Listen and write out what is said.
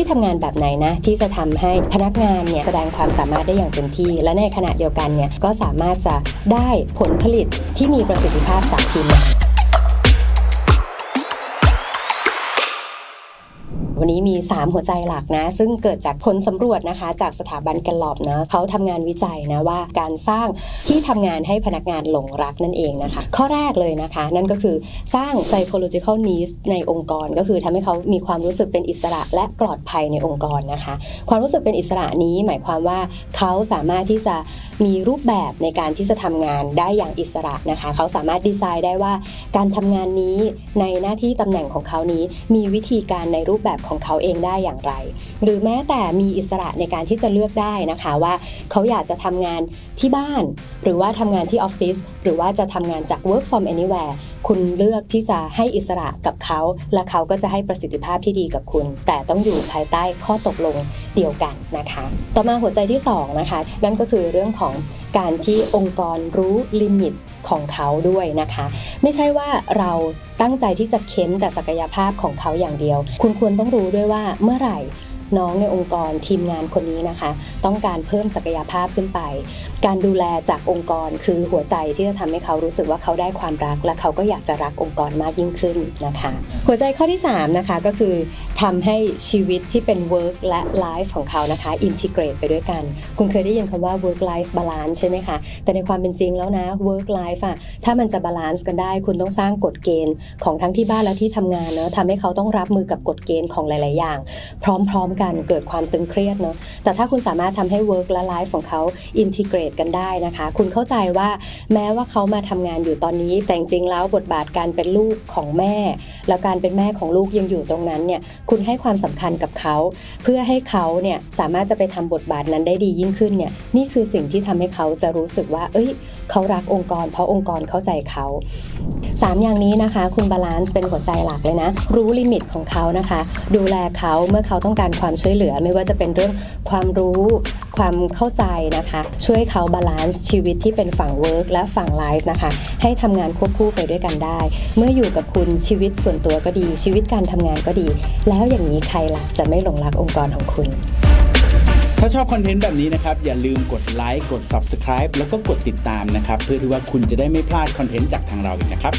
ที่ทำงานแบบไหนนะที่จะทำให้พนักงานเนี่ยแสดงความสามารถได้อย่างเต็มที่ และในขณะเดียวกันเนี่ยก็สามารถจะได้ผลผลิตที่มีประสิทธิภาพจากทีมงาน มี 3 หัวใจหลักนะ ซึ่งเกิดจากผลสำรวจนะคะ จากสถาบันกันหลอบนะเขาทำงานวิจัยนะว่าการสร้างที่ทำงานให้พนักงานหลงรักนั่นเองนะคะ ข้อแรกเลยนะคะ นั่นก็คือสร้าง psychological needs ในองค์กร ก็คือทำให้เขามีความรู้สึกเป็นอิสระและปลอดภัยในองค์กรนะคะ ความรู้สึกเป็นอิสระนี้หมายความว่าเขาสามารถที่จะมีรูปแบบในการที่จะทำงานได้อย่างอิสระนะคะ เขาสามารถดีไซน์ได้ว่าการทำงานนี้ในหน้าที่ตำแหน่งของเขานี้มีวิธีการในรูปแบบของเขาเองได้อย่างไร หรือแม้แต่มีอิสระในการที่จะเลือกได้นะคะว่าเขาอยากจะทำงานที่บ้าน หรือว่าทำงานที่ออฟฟิศหรือว่าจะทำงานจาก work from anywhere คุณเลือกที่จะให้อิสระกับเขา และเขาก็จะให้ประสิทธิภาพที่ดีกับคุณ แต่ต้องอยู่ภายใต้ข้อตกลงเดียวกันนะคะ ต่อมาหัวใจที่สองนะคะนั่นก็คือเรื่องของการที่องค์กรรู้ลิมิต ของเขาด้วยนะคะ ไม่ใช่ว่าเราตั้งใจที่จะเค้นแต่ศักยภาพของเขาอย่างเดียว คุณควรต้องรู้ด้วยว่าเมื่อไหร่น้องในองค์กรทีมงานคนนี้นะคะ ต้องการเพิ่มศักยภาพขึ้นไป การดูแลจากองค์กรคือหัวใจที่จะทำให้เขารู้สึกว่าเขาได้ความรัก และเขาก็อยากจะรักองค์กรมากยิ่งขึ้นนะคะ หัวใจข้อที่3นะคะก็คือ ทำให้ชีวิตที่เป็น work และ life ของเขานะคะ integrate ไปด้วยกัน คุณเคยได้ยินคำว่า work life balance ใช่ไหมคะ แต่ในความเป็นจริงแล้วนะ work life อะถ้ามันจะ balance กันได้ คุณต้องสร้างกฎเกณฑ์ของทั้งที่บ้านและที่ทำงานเนอะทำให้เขาต้องรับมือกับกฎเกณฑ์ของหลาย ๆ อย่าง พร้อม ๆ กันเกิดความตึงเครียดเนอะแต่ถ้าคุณสามารถทำให้ work และ life ของเขา integrate กันได้นะคะ คุณเข้าใจว่าแม้ว่าเขามาทำงานอยู่ตอนนี้ แต่จริงแล้วบทบาทการเป็นลูกของแม่ แล้วการเป็นแม่ของลูกยังอยู่ตรงนั้นเนี่ยคุณให้ความสำคัญกับเขา เพื่อให้เขาเนี่ยสามารถจะไปทำบทบาทนั้นได้ดียิ่งขึ้นเนี่ยนี่คือสิ่งที่ทำให้เขาจะรู้สึกว่า เอ้ย เขารักองค์กร เพราะองค์กรเข้าใจเขาสามอย่างนี้นะคะ คุณบาลานซ์เป็นหัวใจหลักเลยนะ รู้ลิมิตของเขานะคะ ดูแลเขาเมื่อเขาต้องการความช่วยเหลือ ไม่ว่าจะเป็นเรื่องความรู้ ความเข้าใจนะคะ ช่วยเขาบาลานซ์ชีวิตที่เป็นฝั่งเวิร์กและฝั่งไลฟ์นะคะ ให้ทำงานควบคู่ไปด้วยกันได้ เมื่ออยู่กับคุณชีวิตส่วนตัวก็ดี ชีวิตการทำงานก็ดี แล้วอย่างนี้ใครล่ะจะไม่หลงรักองค์กรของคุณ ถ้าชอบคอนเทนต์แบบนี้นะครับ อย่าลืมกดไลค์กด Subscribe แล้วก็กดติดตามนะครับ เพื่อที่ว่าคุณจะได้ไม่พลาดคอนเทนต์จากทางเราอีกนะครับ